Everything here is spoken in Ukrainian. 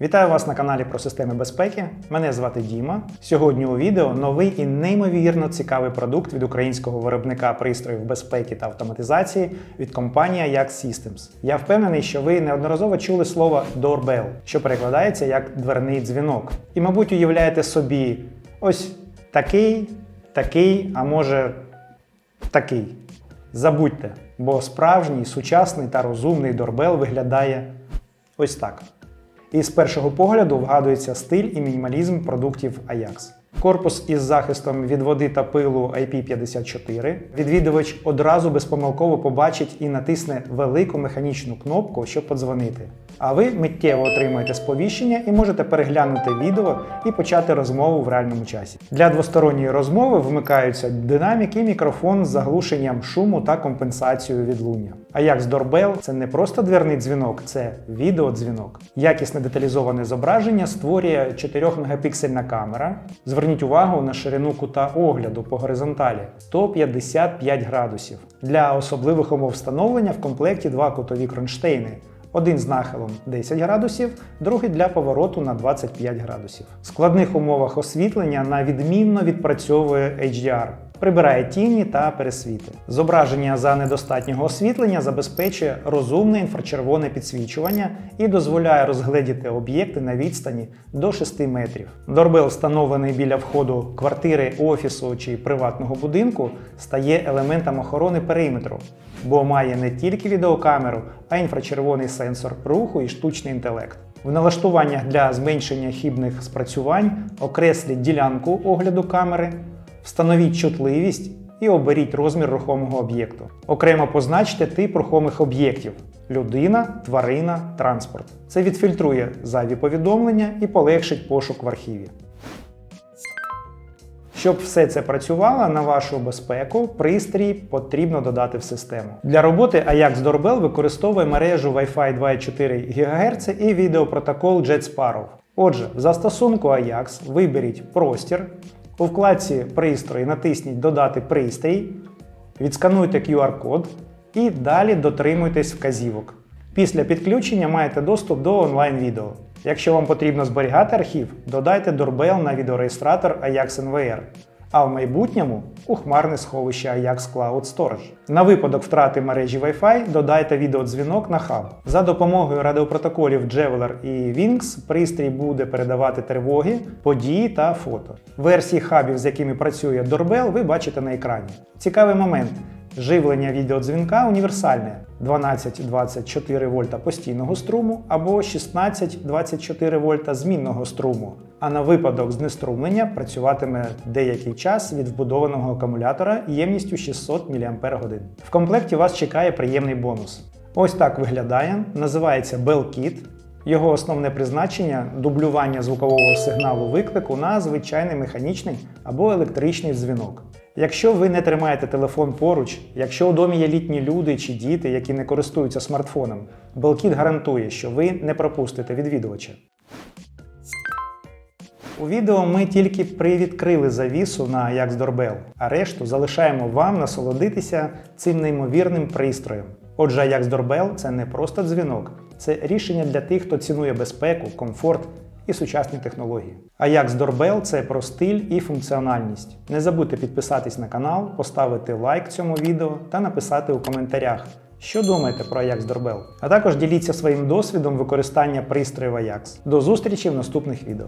Вітаю вас на каналі про системи безпеки. Мене звати Діма. Сьогодні у відео новий і неймовірно цікавий продукт від українського виробника пристроїв безпеки та автоматизації від компанії Ajax Systems. Я впевнений, що ви неодноразово чули слово doorbell, що перекладається як дверний дзвінок. І, мабуть, уявляєте собі ось такий, такий, а може такий. Забудьте, бо справжній, сучасний та розумний дорбел виглядає ось так. І з першого погляду вгадується стиль і мінімалізм продуктів Ajax. Корпус із захистом від води та пилу IP54. Відвідувач одразу безпомилково побачить і натисне велику механічну кнопку, щоб подзвонити. А ви миттєво отримаєте сповіщення і можете переглянути відео і почати розмову в реальному часі. Для двосторонньої розмови вмикаються динамік і мікрофон з заглушенням шуму та компенсацією відлуння. А як з Doorbell – це не просто дверний дзвінок, це відеодзвінок. Якісне деталізоване зображення створює 4-мегапіксельна камера. Зверніть увагу на ширину кута огляду по горизонталі 155 градусів. Для особливих умов встановлення в комплекті два кутові кронштейни. Один з нахилом 10 градусів, другий для повороту на 25 градусів. В складних умовах освітлення на відмінно відпрацьовує HDR. Прибирає тіні та пересвіти. Зображення за недостатнього освітлення забезпечує розумне інфрачервоне підсвічування і дозволяє розгледіти об'єкти на відстані до 6 метрів. Дорбел, встановлений біля входу квартири, офісу чи приватного будинку, стає елементом охорони периметру, бо має не тільки відеокамеру, а інфрачервоний сенсор руху і штучний інтелект. В налаштуваннях для зменшення хібних спрацювань окресліть ділянку огляду камери, встановіть чутливість і оберіть розмір рухомого об'єкту. Окремо позначте тип рухомих об'єктів людина, тварина, транспорт. Це відфільтрує зайві повідомлення і полегшить пошук в архіві. Щоб все це працювало на вашу безпеку, пристрій потрібно додати в систему. Для роботи Ajax Doorbell використовує мережу Wi-Fi 2,4 ГГц і відеопротокол Jet Sparrow. Отже, в застосунку Ajax виберіть простір, у вкладці Пристрої натисніть Додати пристрій, відскануйте QR-код і далі дотримуйтесь вказівок. Після підключення маєте доступ до онлайн-відео. Якщо вам потрібно зберігати архів, додайте Дорбел на відеореєстратор Ajax NVR, а в майбутньому у хмарне сховище Ajax Cloud Storage. На випадок втрати мережі Wi-Fi додайте відеодзвінок на хаб. За допомогою радіопротоколів Javeler і Winx пристрій буде передавати тривоги, події та фото. Версії хабів, з якими працює Дорбел, ви бачите на екрані. Цікавий момент. Живлення відеодзвінка універсальне 12-24 вольта постійного струму або 16-24 вольта змінного струму. А на випадок знеструмлення працюватиме деякий час від вбудованого акумулятора ємністю 600 мАч. В комплекті вас чекає приємний бонус. Ось так виглядає, називається Bell Kit. Його основне призначення дублювання звукового сигналу виклику на звичайний механічний або електричний дзвінок. Якщо ви не тримаєте телефон поруч, якщо у домі є літні люди чи діти, які не користуються смартфоном, Belkit гарантує, що ви не пропустите відвідувача. У відео ми тільки привідкрили завісу на Doorbell, а решту залишаємо вам насолодитися цим неймовірним пристроєм. Отже, Ajax Doorbell – це не просто дзвінок, це рішення для тих, хто цінує безпеку, комфорт і сучасні технології. Ajax Doorbell – це про стиль і функціональність. Не забудьте підписатись на канал, поставити лайк цьому відео та написати у коментарях, що думаєте про Ajax Doorbell. А також діліться своїм досвідом використання пристрою Ajax. До зустрічі в наступних відео.